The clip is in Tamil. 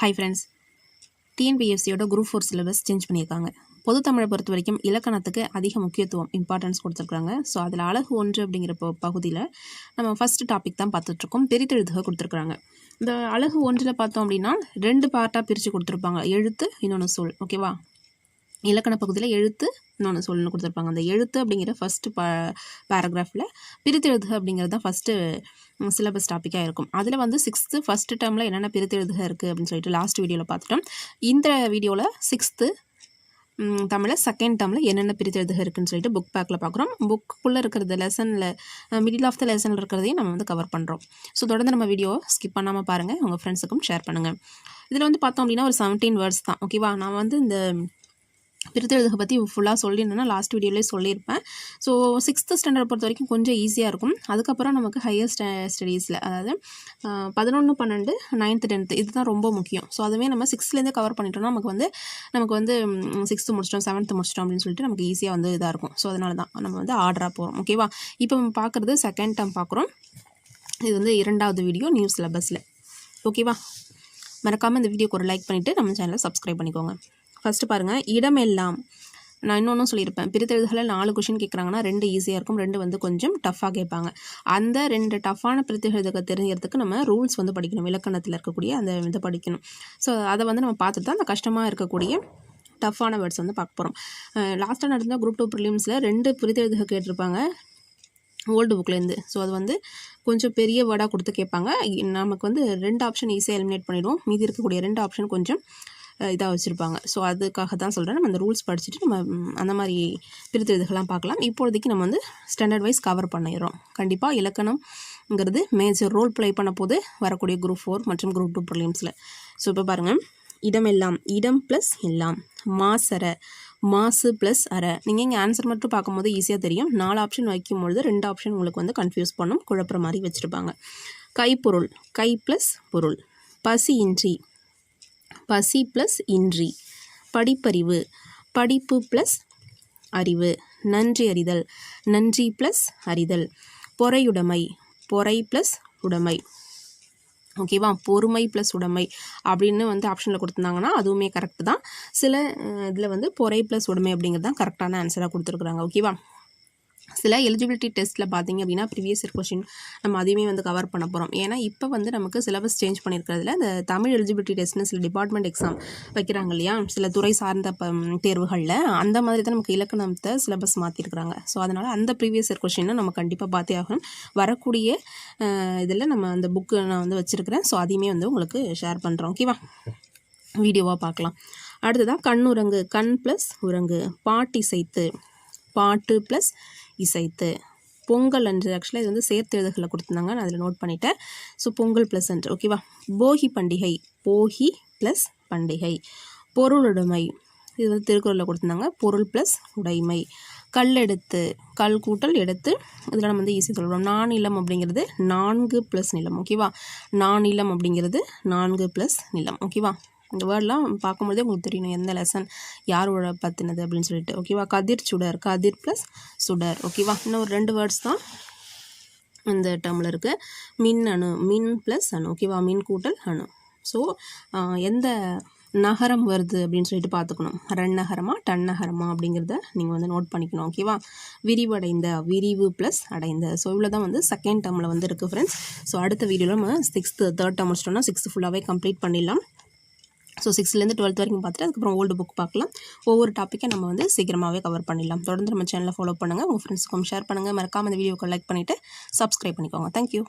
ஹாய் ஃப்ரெண்ட்ஸ் டிஎன்பிஎஸ்சியோட குரூப் ஃபோர் சிலபஸ் சேஞ்ச் பண்ணியிருக்காங்க. பொது தமிழை பொறுத்த வரைக்கும் இலக்கணத்துக்கு அதிக முக்கியத்துவம் இம்பார்ட்டன்ஸ் கொடுத்துருக்காங்க. ஸோ அதில் அழகு ஒன்று அப்படிங்கிற ப பகுதியில் நம்ம ஃபஸ்ட்டு டாபிக் தான் பார்த்துட்ருக்கோம். பெரித்தெழுதுக கொடுத்துருக்குறாங்க. இந்த அழகு ஒன்றில் பார்த்தோம் அப்படின்னா ரெண்டு பார்ட்டாக பிரித்து கொடுத்துருப்பாங்க. எழுத்து இன்னொன்று சொல். ஓகேவா இலக்கண பகுதியில் எழுத்து இன்னொன்று சொல்லணும் கொடுத்துருப்பாங்க. அந்த எழுத்து அப்படிங்கிற ஃபஸ்ட்டு பா பேராகிராஃபில் பிரித்தெழுதுக அப்படிங்கிறது தான் ஃபஸ்ட்டு சிலபஸ் டாப்பிக்காக இருக்கும். அதில் வந்து சிக்ஸ்த்து ஃபஸ்ட்டு டேர்மில் என்னென்ன பிரித்தெழுதுக இருக்குது அப்படின்னு சொல்லிட்டு லாஸ்ட் வீடியோவில் பார்த்துட்டோம். இந்த வீடியோவில் சிக்ஸ்த்து தமிழில் செகண்ட் டேர்மில் என்னென்ன பிரித்தெழுதுக இருக்குன்னு சொல்லிட்டு புக் பேக்கில் பார்க்குறோம். புக்குள்ளே இருக்கிறது லெசனில் மிடில் ஆஃப் த லெசனில் இருக்கிறதையும் நம்ம வந்து கவர் பண்ணுறோம் ஸோ தொடர்ந்து நம்ம வீடியோ ஸ்கிப் பண்ணாமல் பாருங்கள் உங்கள் ஃப்ரெண்ட்ஸுக்கும் ஷேர் பண்ணுங்கள் இதில் வந்து பார்த்தோம் அப்படின்னா ஒரு செவன்டீன் வேர்ட்ஸ் தான். ஓகேவா நான் வந்து இந்த பிரித்தெழுதுக பற்றி ஃபுல்லாக சொல்லியிருந்தேன்னா லாஸ்ட் வீடியோலேயே சொல்லியிருப்பேன். ஸோ சிக்ஸ்த்து ஸ்டாண்டர்ட் பொறுத்த வரைக்கும் கொஞ்சம் ஈஸியாக இருக்கும். அதுக்கப்புறம் நமக்கு ஹையர் ஸ்ட ஸ்டடீஸில் அதாவது பதினொன்று பன்னெண்டு நைன்த்து டென்த்து இதுதான் ரொம்ப முக்கியம். ஸோ அதுவே நம்ம சிக்ஸ்த்லேருந்தே கவர் பண்ணிட்டோம்னா நமக்கு வந்து நமக்கு வந்து சிக்ஸ்த்து முடிச்சிட்டோம் செவன்த்து முடிச்சிட்டோம் அப்படின்னு சொல்லிட்டு நமக்கு ஈஸியாக வந்து இதாக இருக்கும். ஸோ அதனால தான் நம்ம வந்து ஆர்டராக போகிறோம் ஓகேவா இப்போ நம்ம பார்க்குறது செகண்ட் டைம் பார்க்குறோம் இது வந்து இரண்டாவது வீடியோ நியூ சிலபஸில் ஓகேவா மறக்காமல் இந்த வீடியோக்கு ஒரு லைக் பண்ணிவிட்டு நம்ம சேனலை சப்ஸ்கிரைப் பண்ணிக்கோங்க. ஃபஸ்ட்டு பாருங்கள் இடமெல்லாம். நான் இன்னொன்றும் சொல்லியிருப்பேன். பிரித்தெழுதுகளில் நாலு கொஷின் கேட்குறாங்கன்னா ரெண்டு ஈஸியாக இருக்கும் ரெண்டு வந்து கொஞ்சம் டஃப்பாக கேட்பாங்க. அந்த ரெண்டு டஃப்பான பிரித்தெழுதுக தெரிஞ்சுறதுக்கு நம்ம ரூல்ஸ் வந்து படிக்கணும். இலக்கணத்தில் இருக்கக்கூடிய அந்த இதை படிக்கணும். ஸோ அதை வந்து நம்ம பார்த்துட்டு தான் அந்த கஷ்டமாக இருக்கக்கூடிய டஃப்பான வேர்ட்ஸ் வந்து பார்க்க போகிறோம் லாஸ்ட்டாக நடந்த குரூப் டூ ப்ரிலிம்ஸில் ரெண்டு பிரித்தெழுதுக கேட்டிருப்பாங்க ஓல்டு புக்லேருந்து ஸோ அது வந்து கொஞ்சம் பெரிய வேர்டாக கொடுத்து கேட்பாங்க. நமக்கு வந்து ரெண்டு ஆப்ஷன் ஈஸியாக எலிமினேட் பண்ணிவிடுவோம் மீதி இருக்கக்கூடிய ரெண்டு ஆப்ஷன் கொஞ்சம் இதாக வச்சுருப்பாங்க. ஸோ அதுக்காக தான் சொல்கிறேன் நம்ம அந்த ரூல்ஸ் படிச்சுட்டு நம்ம அந்த மாதிரி பிரித்தெழுதுகள்லாம் பார்க்கலாம். இப்போதைக்கு நம்ம வந்து ஸ்டாண்டர்ட் வைஸ் கவர் பண்ணிடுறோம். கண்டிப்பாக இலக்கணம்ங்கிறது மேஜர் ரோல் ப்ளே பண்ண போது வரக்கூடிய குரூப் ஃபோர் மற்றும் குரூப் டூ ப்ரிலியம்ஸில் ஸோ இப்போ பாருங்கள் இடம் எல்லாம் இடம் ப்ளஸ் எல்லாம். மாசர மாசு ப்ளஸ் அரை நீங்கள் இங்கே ஆன்சர் மட்டும் பார்க்கும்போது ஈஸியாக தெரியும். நாலு ஆப்ஷன் வைக்கும்பொழுது ரெண்டு ஆப்ஷன் உங்களுக்கு வந்து கன்ஃபியூஸ் பண்ணும் குழப்புற மாதிரி வச்சுருப்பாங்க. கைப்பொருள் கை ப்ளஸ் பொருள். பசி இன்றி பசி ப்ளஸ் இன்றி. படிப்பறிவு. படிப்பு ப்ளஸ் அறிவு. நன்றி அறிதல். நன்றி ப்ளஸ் அறிதல். பொறையுடைமை. பொறை ப்ளஸ் உடைமை. ஓகேவா பொறுமை ப்ளஸ் உடைமை அப்படின்னு வந்து ஆப்ஷனில் கொடுத்துருந்தாங்கன்னா அதுவுமே கரெக்ட் தான். சில இதில் வந்து பொறை ப்ளஸ் உடைமை அப்படிங்கிறது தான் கரெக்டான ஆன்சராக கொடுத்துருக்குறாங்க. ஓகேவா சில எலிஜிபிலிட்டி டெஸ்ட்டில் பார்த்தீங்க அப்படின்னா ப்ரீவியஸ் இயர் கொஷின் நம்ம அதையுமே வந்து கவர் பண்ண போகிறோம் ஏன்னா இப்போ வந்து நமக்கு சிலபஸ் சேஞ்ச் பண்ணியிருக்கிறதுல இந்த தமிழ் எலிஜிபிலிட்டி டெஸ்ட்னு சில டிபார்ட்மெண்ட் எக்ஸாம் வைக்கிறாங்க இல்லையா? சில துறை சார்ந்த தேர்வுகளில் அந்த மாதிரி தான் நமக்கு இலக்கணத்தை சிலபஸ் மாற்றிருக்கிறாங்க ஸோ அதனால் அந்த ப்ரீவியஸ் இயர் கொஷினை நம்ம கண்டிப்பாக பார்த்தே ஆகணும். வரக்கூடிய இதில் நம்ம அந்த புக்கு நான் வந்து வச்சுருக்கிறேன். ஸோ அதையுமே வந்து உங்களுக்கு ஷேர் பண்ணுறோம் ஓகேவா வீடியோவாக பார்க்கலாம் அடுத்ததாக உரங்கு கண் ப்ளஸ் உரங்கு பாட்டி சைத்து பாட்டு ப்ளஸ் இசைத்து பொங்கல் அன்று ஆக்சுவலாக இது வந்து சேர்த்து எழுதுகளை கொடுத்துருந்தாங்க. நான் அதில் நோட் பண்ணிட்டேன். ஸோ பொங்கல் ப்ளஸ் அன்று. ஓகேவா போகி பண்டிகை. போகி ப்ளஸ் பண்டிகை. பொருளுடைமை இது வந்து திருக்குறளில் கொடுத்துருந்தாங்க. பொருள் ப்ளஸ் உடைமை. கல் எடுத்து கல் கூட்டல் எடுத்து இதில் நம்ம வந்து ஈஸியாக சொல்கிறோம் நானிலம் அப்படிங்கிறது நான்கு ப்ளஸ் நிலம். ஓகேவா நானிலம் அப்படிங்கிறது நான்கு ப்ளஸ் நிலம். ஓகேவா இந்த வேர்ட்லாம் பார்க்கும்போதே உங்களுக்கு தெரியணும் எந்த லெசன் யாரோட பற்றினது அப்படின்னு சொல்லிட்டு. ஓகேவா கதிர் சுடர். கதிர் ப்ளஸ் சுடர். ஓகேவா இன்னும் ஒரு ரெண்டு வேர்ட்ஸ் தான் இந்த டேர்மில் இருக்குது மின் அணு. மின் ப்ளஸ் அணு. ஓகேவா மின் கூட்டல் அணு. ஸோ எந்த நகரம் வருது அப்படின்னு சொல்லிட்டு பார்த்துக்கணும். ரன் டன்னகரமா டன் அப்படிங்கிறத நீங்கள் வந்து நோட் பண்ணிக்கணும். ஓகேவா விரிவடைந்த விரிவு ப்ளஸ் அடைந்த. ஸோ இவ்வளோ தான் வந்து செகண்ட் டேர்மில் வந்து இருக்குது ஃப்ரெண்ட்ஸ் ஸோ அடுத்த வீடியோவில் நம்ம சிக்ஸ்த்து தேர்ட் டேர்ம் முடிச்சிட்டோம்னா சிக்ஸ்த்து ஃபுல்லாகவே கம்ப்ளீட் பண்ணிடலாம். ஸோ சிக்ஸ்த்லேருந்து டுவெல்த் வரைக்கும் பார்த்துட்டு அதுக்கப்புறம் ஓல்டு புக் பார்க்கலாம். ஒவ்வொரு டாப்பிக்கை நம்ம வந்து சீக்கிரமாகவே கவர் பண்ணிடலாம். தொடர்ந்து நம்ம சேனலை ஃபாலோ பண்ணுங்கள் உங்கள் ஃப்ரெண்ட்ஸுக்கும் ஷேர் பண்ணுங்கள் மறக்காமல் இந்த வீடியோக்கு லைக் பண்ணிவிட்டு சப்ஸ்கிரைப் பண்ணிக்கோங்க. தேங்க்யூ